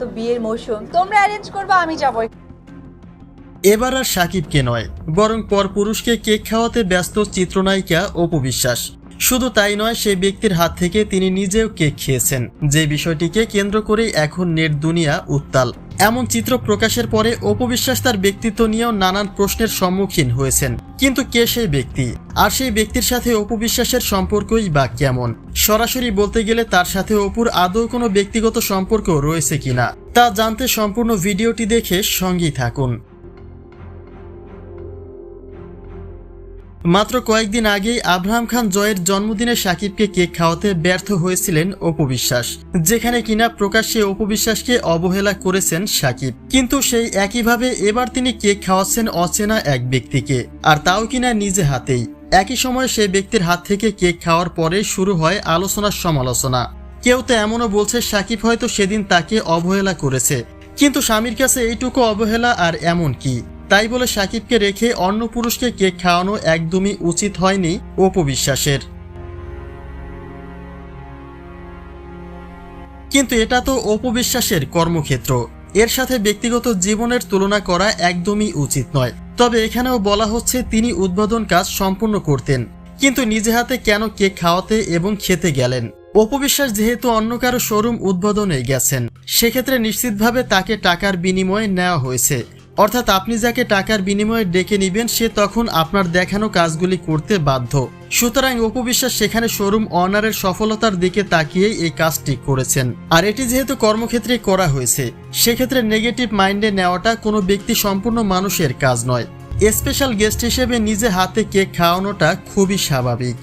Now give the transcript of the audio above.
তো বিয়ের মৌসুম, তোমরা অ্যারেঞ্জ করবা, আমি এবার আর সাকিবকে নয়, বরং পরপুরুষকে কেক খাওয়াতে ব্যস্ত চিত্রনায়িকা অপু বিশ্বাস। শুধু তাই নয় সেই ব্যক্তির হাত থেকে তিনি নিজেও কেক খেয়েছেন, যে বিষয়টিকে কেন্দ্র করে এখন নেট দুনিয়া উত্তাল। এমন চিত্র প্রকাশের পরে অপবিশ্বাস তার ব্যক্তিত্ব নিয়েও নানান প্রশ্নের সম্মুখীন হয়েছেন। কিন্তু কে সেই ব্যক্তি? আর সেই ব্যক্তির সাথে অপবিশ্বাসের সম্পর্কই বা কেমন? সরাসরি বলতে গেলে তার সাথে অপুর আদৌ কোনো ব্যক্তিগত সম্পর্ক রয়েছে কিনা? তা জানতে সম্পূর্ণ ভিডিওটি দেখে সঙ্গী থাকুন। মাত্র কয়েকদিন আগেই আব্রাহাম খান জয়ের জন্মদিনে সাকিবকে কেক খাওয়াতে ব্যর্থ হয়েছিলেন অপবিশ্বাস যেখানে কিনা প্রকাশ্যে অপবিশ্বাসকে অবহেলা করেছেন সাকিব। কিন্তু সেই একইভাবে এবার তিনি কেক খাওয়াচ্ছেন অচেনা এক ব্যক্তিকে, আর তাও কিনা নিজে হাতেই। একই সময় সেই ব্যক্তির হাত থেকে কেক খাওয়ার পরে শুরু হয় আলোচনার সমালোচনা। কেউ তো এমনও বলছে সাকিব হয়তো সেদিন তাকে অবহেলা করেছে, কিন্তু স্বামীর কাছে এইটুকু অবহেলা আর এমন কি? তাই বলে সাকিবকে রেখে অন্য পুরুষকে কেক খাওয়ানো একদমই উচিত হয়নি অপবিশ্বাসের কিন্তু এটা তো অপবিশ্বাসের কর্মক্ষেত্র। এর সাথে ব্যক্তিগত জীবনের তুলনা করা একদমই উচিত নয়। তবে এখানেও বলা হচ্ছে তিনি উদ্বোধন কাজ সম্পূর্ণ করতেন, কিন্তু নিজে হাতে কেন কেক খাওয়াতে এবং খেতে গেলেন? অপবিশ্বাস যেহেতু অন্য কারও শোরুম উদ্বোধনে গেছেন, সেক্ষেত্রে নিশ্চিতভাবে তাকে টাকার বিনিময়ে নেওয়া হয়েছে। অর্থাৎ আপনি যাকে টাকার বিনিময়ে ডেকে নিবেন, সে তখন আপনার দেখানো কাজগুলি করতে বাধ্য। সুতরাং অপবিশ্বাস সেখানে শোরুম অনারের সফলতার দিকে তাকিয়েই এই কাজটি করেছেন। আর এটি যেহেতু কর্মক্ষেত্রে করা হয়েছে, সেক্ষেত্রে নেগেটিভ মাইন্ডে নেওয়াটা কোনো ব্যক্তি সম্পূর্ণ মানুষের কাজ নয়। স্পেশাল গেস্ট হিসেবে নিজে হাতে কেক খাওয়ানোটা খুবই স্বাভাবিক।